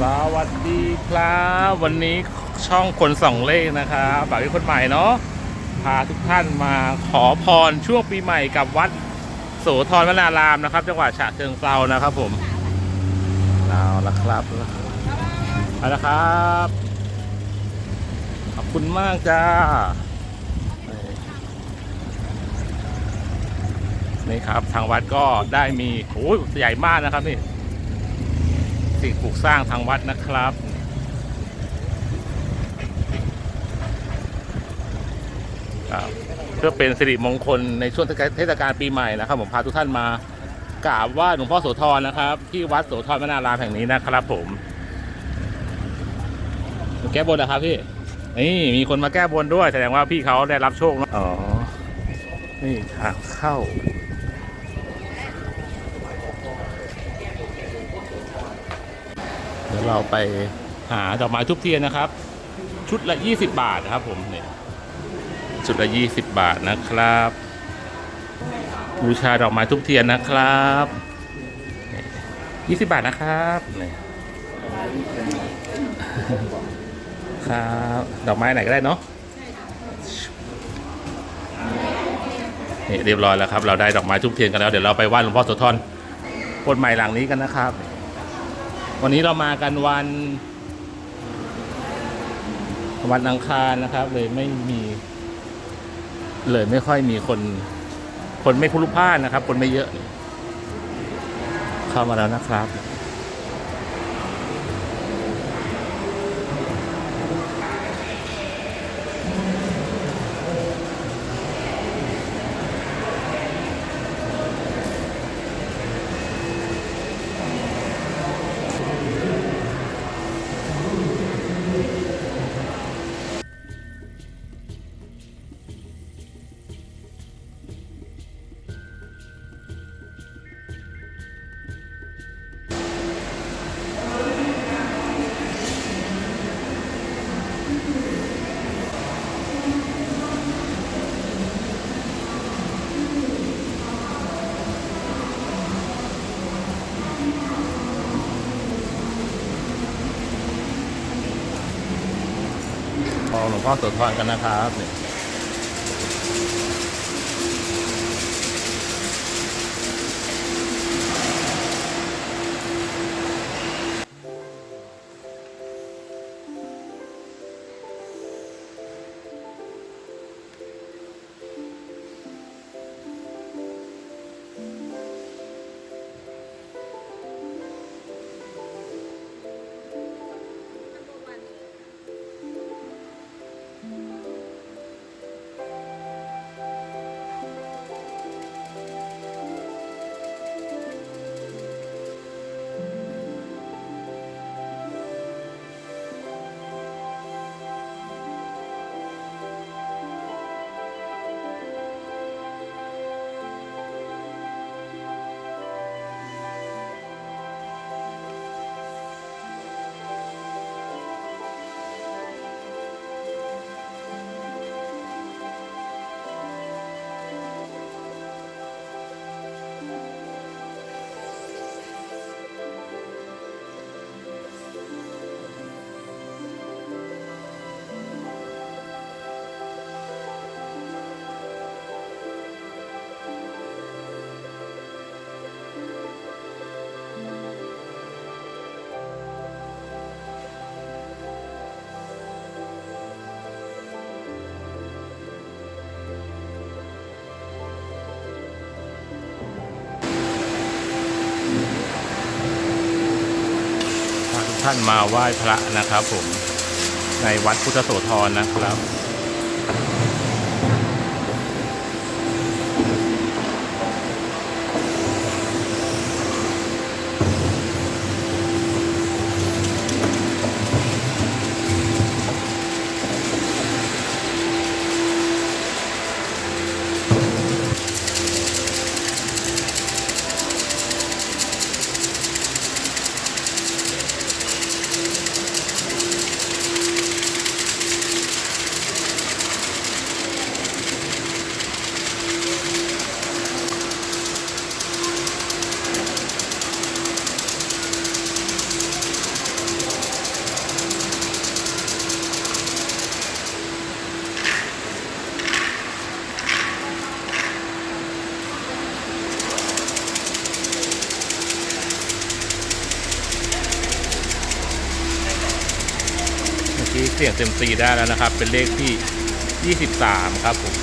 สวัสดีครับ วันนี้ช่องคนส่องเลขนะครับบ่าวที่คนใหม่เนาะพาทุกท่านมาขอพรช่วงปีใหม่กับวัดโสธรวนารามนะครับ จังหวัดฉะเชิงเทรานะครับผมเอาละครับเอาละครับ ขอบคุณมากจ้านี่ครับทางวัดก็ได้มีโอ้ยใหญ่มากนะครับนี่ สิ่งปลูกสร้างทางวัดนะครับ เพื่อเป็นสิริมงคลในช่วงเทศกาลปีใหม่นะครับ ผมพาทุกท่านมากราบไหว่าหลวงพ่อโสธรนะครับ ที่วัดโสธรวนารามแห่งนี้นะครับผม แก้บนนะครับพี่นี่มีคนมาแก้บนด้วย แสดงว่าพี่เขาได้รับโชคเนอะอ๋อ นี่ทางเข้า ยวเราไปหาดอกไม้ทุบเทียนนะครับ ชุดละ 20 บาทนะครับผมเนี่ยชุดละ 20 บาทนะครับ บูชาดอกไม้ทุบเทียนนะครับนี่20 บาทนะครับนี่ครับดอกไม้ไหนก็ได้เนาะนี่เรียบร้อยแล้วครับ เราได้ดอกไม้ทุบเทียนกันแล้ว เดี๋ยวเราไปไหว้หลวงพ่อโสธรบนใหม่หลังนี้กันนะครับ วันนี้เรามากันวัน วันอังคารนะครับ เลยไม่มี เลยไม่ค่อยมีคน คนไม่พลุกพล่านนะครับ คนไม่เยอะ เข้ามาแล้วนะครับ หลวงพ่อโสธรกันนะครับ ท่านมาไหว้พระนะครับผมในวัดพุทธโสธรนะครับ ยงเต็มซีได้แล้วนะครับ เป็นเลขที่ 23 ครับผมเ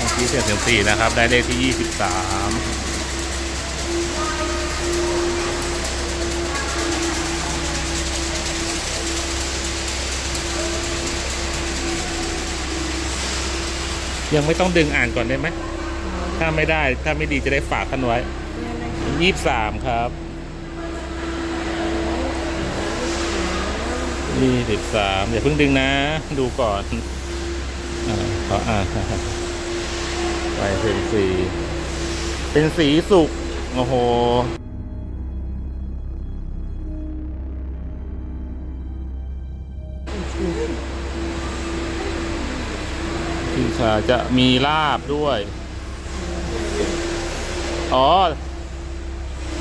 มื่อกี้เสียงเต็มซีนะครับ ได้เลขที่ 23ยังไม่ต้องดึงอ่านก่อนได้ไหม ถ้าไม่ได้ ถ้าไม่ดีจะได้ฝากท่านไว้ยี่สามครับ ยี่สิบสามอย่าเพิ่งดึงนะ ดูก่อนอ่าขออ่านไปเป็นสี เป็นสีสุกโอ้โหที่ขาจะมีลาบด้วย อ๋อ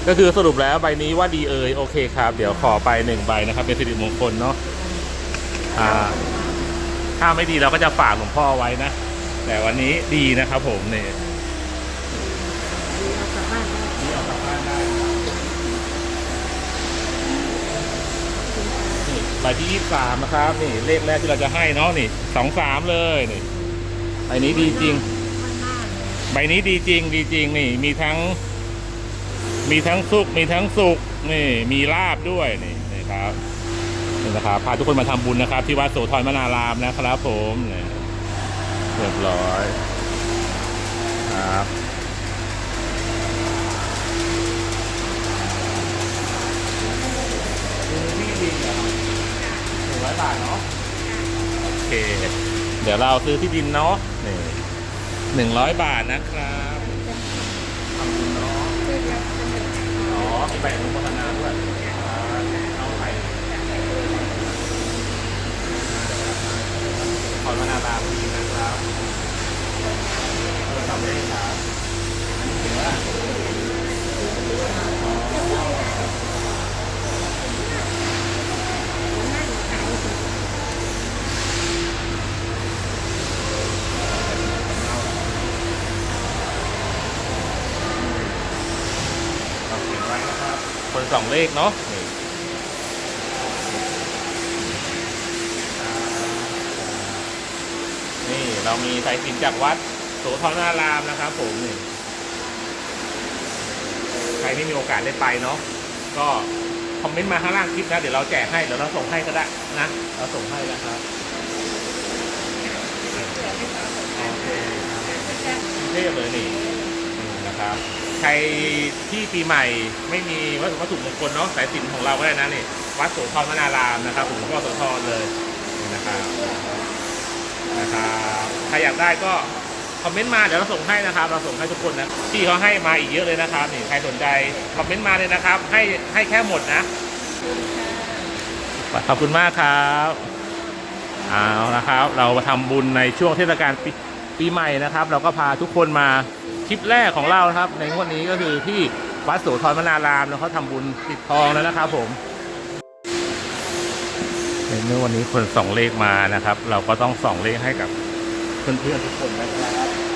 ก็คือสรุปแล้วใบนี้ว่าดีเอยโอเคครับ เดี๋ยวขอไปหนึ่งใบนะครับ เป็นสิริมงคลเนาะ ถ้าไม่ดีเราก็จะฝากหลวงพ่อไว้นะ แต่วันนี้ดีนะครับผมเนี่ยเอากลับบ้านได้นี่เอกลับบได้นี่ใบที่ยี่สามนะครับ นี่เลขแรกที่เราจะให้เนาะนี่สองสามเลยนี่ใบนี้ดีจริง ใบนี้ดีจริงดีจริงนี่ มีทั้ง มีทั้งสุกมีทั้งสุกนี่ มีลาบด้วยนี่นี่ครับ นี่นะครับพาทุกคนมาทำบุญนะครับ ที่วัดโสธรมนารามนะครับ ผมนี่เรียบร้อยครับซื้อที่ดินเหรอครับหนึ่งร้อยบาทเนาะโอเคเดี๋ยวเราซื้อที่ดินเนาะนี่หนึ่งร้อยบาทนะครับทำบุญเนาะเพื่อจะเป็นแบบอ๋อมีใบอนุโมทนาด้วย เลขเนาะนี่เรามีสายสินจากวัดโสธรนารามนะครับผมนี่ใครที่มีโอกาสได้ไปเนาะก็คอมเมนต์มาข้างล่างคลิปนะ เดี๋ยวเราแจกให้ เดี๋ยวเราส่งให้ก็ได้นะ เราส่งให้นะครับโอเคเทพเลยนี่นะครับ ใครที่ปีใหม่ไม่มีวัตถุวัตถุมงคลเนาะสายสิญจนของเราก็ได้นะนี่วัดโสธรมนารามนะครับผมหลวงพ่อโสธรเลยนี่นะครับนะครับใครอยากได้ก็คอมเมนต์มาเดี๋ยวเราส่งให้นะครับ เราส่งให้ทุกคนนะที่เขาให้มาอีกเยอะเลยนะครับนี่ใครสนใจคอมเมนต์มาเลยนะครับ ให้ให้แค่หมดนะขอบคุณมากครับเอานะครับ เรามาทำบุญในช่วงเทศกาลปีปีใหม่นะครับ เราก็พาทุกคนมา ลิปแรกของเรานะครับ ในงวดนี้ก็คือที่วัดโสธรมนารามแล้วเขาทำบุญปิดทองแล้วนะครับผมในเมื่อวันนี้คนส่องเลขมานะครับ เราก็ต้องส่องเลขให้กับเพื่อนๆทุกคนนะครับ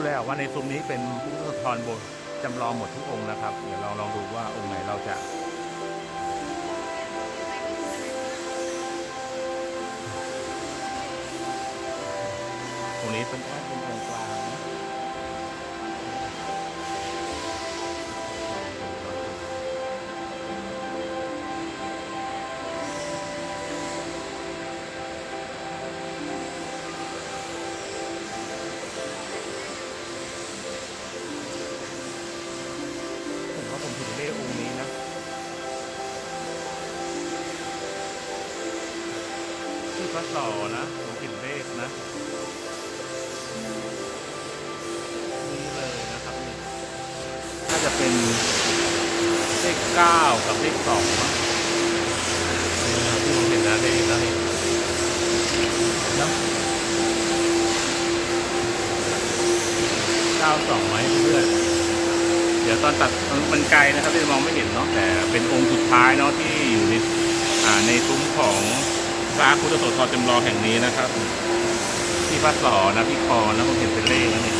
อยู่แล้วว่าในซุ้มนี้เป็นพุทธทรบทจำลองหมดทุกองค์นะครับ เดี๋ยวเราลองดูว่าองค์ไหนเราจะตรงนี้เป็น ก็ต่อนะผมเห็นเลขนะ นี่เลยนะครับน่าจะเป็นเลขเก้ากับเลขสองนะที่ผมเห็นนะเลขนะเห็นนะเก้าสองไหมเพื่อนเดี๋ยวตอนตัดมันไกลนะครับจะมองไม่เห็นเนาะแต่เป็นองค์สุดท้ายเนาะที่อยู่ในในซุ้มของ พระพุทธโสธรจำลองแห่งนี้นะครับ ที่พระสอนะพี่คอนะผมเห็นเป็นเลขแล้วนี่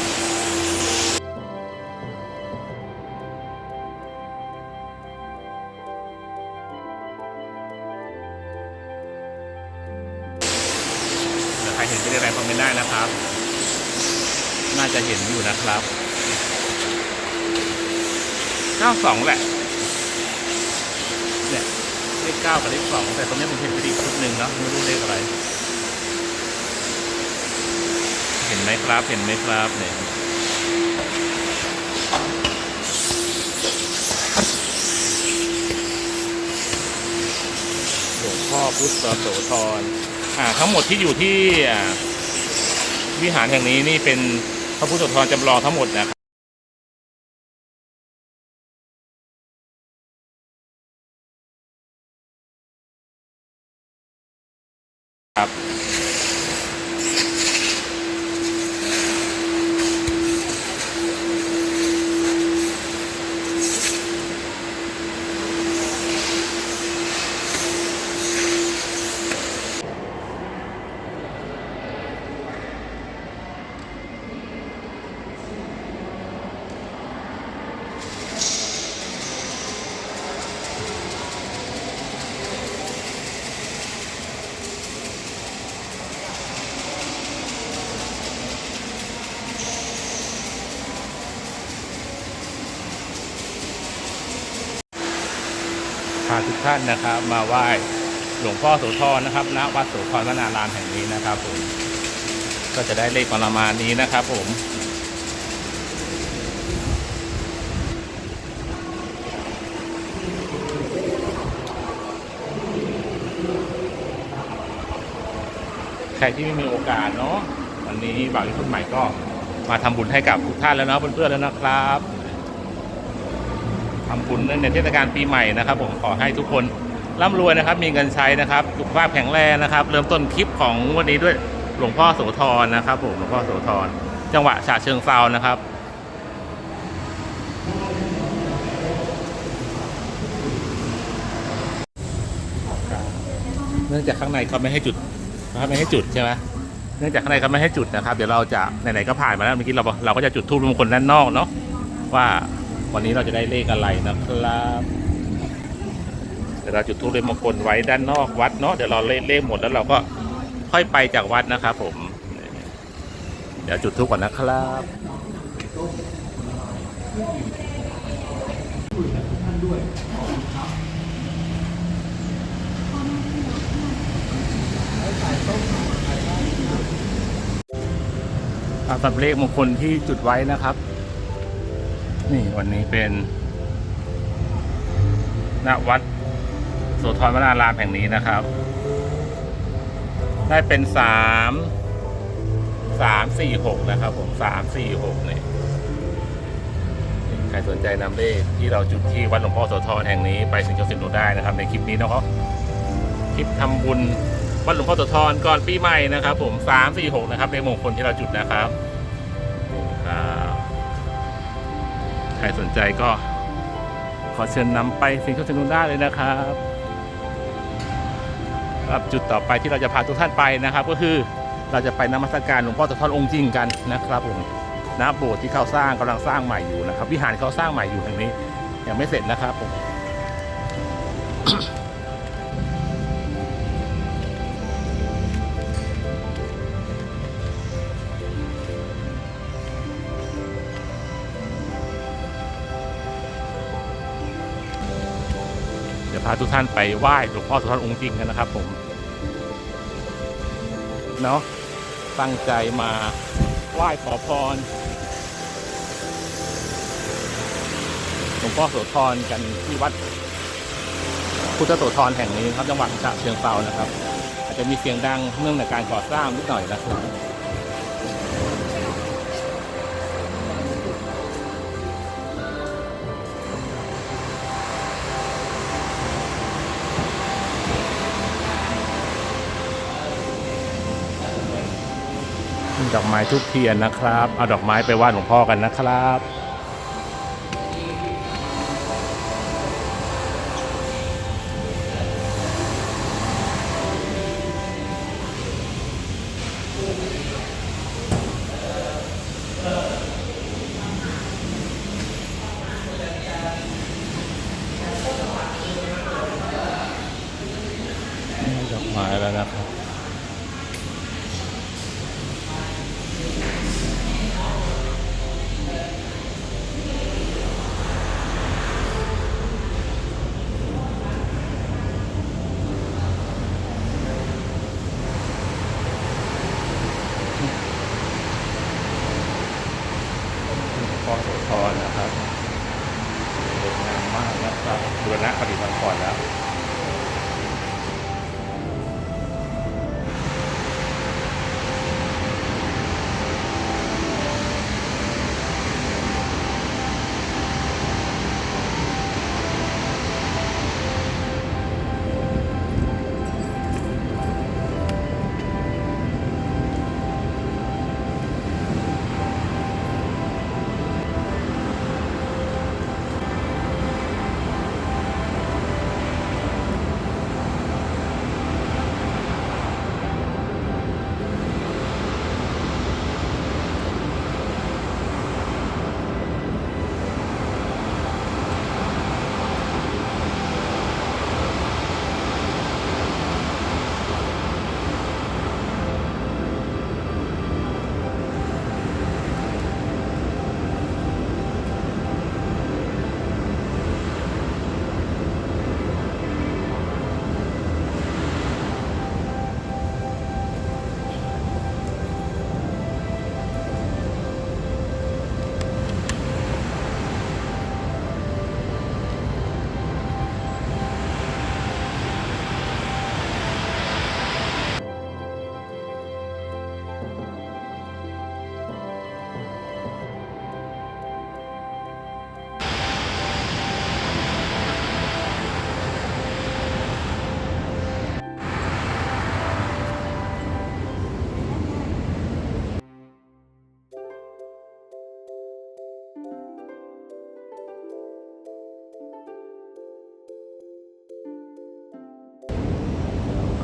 ถ้าใครเห็นเป็นอะไรคอมเมนต์ได้นะครับ น่าจะเห็นอยู่นะครับ 92 แหละ เลข9กับเลข2แต่ตรงนี้ผมเห็นเป็นอีกชุดหนึ่งนะไม่รู้เลขอะไร เห็นไหมครับเห็นไหมครับเนี่ยหลวงพ่อพุทธโสธรอ่าทั้งหมดที่อยู่ที่วิหารแห่งนี้นี่เป็นพระพุทธโสธรจำลองทั้งหมดนะครับ ทุกท่านนะครับ มาไหว้หลวงพ่อโสธรนะครับณวัดโสธรวนารามแห่งนี้นะครับผมก็จะได้เลขประมาณนี้นะครับ ผมใครที่ไม่มีโอกาสเนาะวันนี้บ่าวที่คนใหม่ก็มาทำบุญให้กับทุกท่านแล้วเนาะเพื่อนๆแล้วนะครับ ทำบุญในเทศกาลปีใหม่นะครับ ผมขอให้ทุกคนร่ำรวยนะครับ มีเงินใช้นะครับสุขภาพแข็งแรงนะครับ เริ่มต้นคลิปของวันนี้ด้วยหลวงพ่อโสธรนะครับ ผมหลวงพ่อโสธรจังหวะฉะเชิงเซานะครับเนื่องจากข้างในเขาไม่ให้จุดนะครับไม่ให้จุดใช่ไหมเนื่องจากข้างในเขาไม่ให้จุดนะครับ เดี๋ยวเราจะไหนๆก็ผ่านมาแล้วเมื่อกี้เราเราก็จะจุดทูบมงคลด้านนอกเนาะว่า วันนี้เราจะได้เลขอะไรนะครับเดี๋ยวเราจุดทูบเลขมงคลไว้ด้านนอกวัดเนาะเดี๋ยวเราเลขเลขหมดแล้วเราก็ค่อยไปจากวัดนะครับผม เดี๋ยวจุดทูบก่อนนะครับสำหรับเลขมงคลที่จุดไว้นะครับ นี่วันนี้เป็นณวัดโสธรวนารามแห่งนี้นะครับ ได้เป็นสามสามสี่หกนะครับผมสามสี่หกเนี่ยใครสนใจนำเลขที่เราจุดที่วัดหลวงพ่อโสธรแห่งนี้ไปสิงห์สินดูได้นะครับ ในคลิปนี้นะครับคลิปทำบุญวัดหลวงพ่อโสธรก่อนปีใหม่นะครับ ผมสามสี่หกนะครับเลขมงคลที่เราจุดนะครับ ใครสนใจก็ ขอเชิญนำไปสิงคโปร์ชนุนได้เลยนะครับครับจุดต่อไปที่เราจะพาทุกท่านไปนะครับ ก็คือเราจะไปนมัสการหลวงพ่อตะทอนองค์จริงกันนะครับผมนะโบสถ์ที่เขาสร้างกำลังสร้างใหม่อยู่นะครับ วิหารเขาสร้างใหม่อยู่แห่งนี้ยังไม่เสร็จนะครับผมาทุกท่านไปไหว้หลวงพ่อสุธรองค์จริงกันนะครับผมเนาะตั้งใจมาไหว้ขอพรหลวงพ่อโสธรกันที่วัดพุทธโสธรแห่งนี้ครับจังหวัดฉะเชิงเทรานะครับ อาจจะมีเสียงดังเนื่องในการก่อสร้างนิดหน่อยนะครับ ดอกไม้ทุกเทียนนะครับ เอาดอกไม้ไปไหว้หลวงพ่อกันนะครับ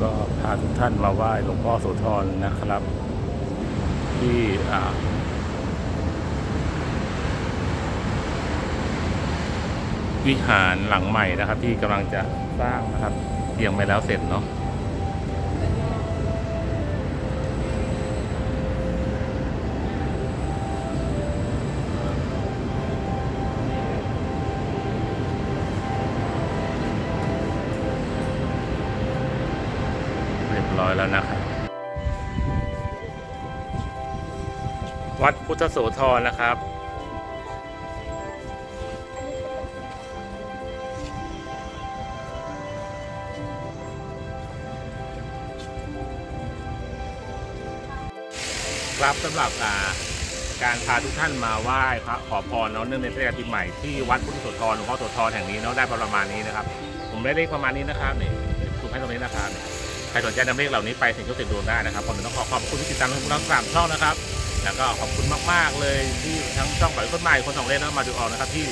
ก็พาทุกท่านมาไหว้หลวงพ่อโสธรนะครับ ที่วิหารหลังใหม่นะครับ ที่กำลังจะสร้างนะครับเตรียมไปแล้วเสร็จเนาะ ร้อยแล้วนะครับ วัดพุทธโสธรนะครับ ครับสำหรับาการพาทุกท่านมาไหว้พระขอพรเนาะเนื่องในเทศกาลปีใหม่ที่วัดพุทธโสธรหลวงพ่อโสธรแห่งนี้เนาะได้ประมาณนี้นะครับ ผมได้เลขประมาณนี้นะครับนี่ถูกให้ตรงนี้นะครับ ใครสนใจนำเลขเหล่านี้ไปถึงโชคเสียงดวงได้นะครับผมต้องขอขอบคุณที่ติดตามพวกเราสามช่องนะครับ แล้วก็ขอบคุณมากๆเลยที่ทั้งช่องปล่อยคนใหม่คนสองเล่นแล้วมาดูออกนะครับที่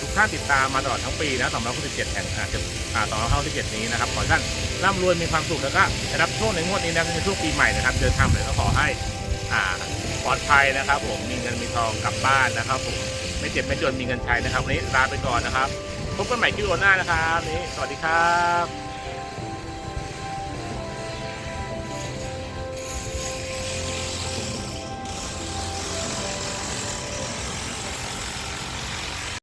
ทุกท่านติดตามมาตลอดทั้งปีนะ267แห่งอ่าจะอ่า267นี้นะครับขอให้ท่านร่ำรวยมีความสุขแล้วก็ได้รับโชคในงวดนี้นะในช่วงปีใหม่นะครับเดินทางเลยก็ขอให้ปลอดภัยนะครับผมมีเงินมีทองกลับบ้านนะครับผมไม่เจ็บไม่จนมีเงินใช้นะครับวันนี้ลาไปก่อนนะครับพบกันใหม่คิวโอหน้านะครับวันนี้สวัสดีครับ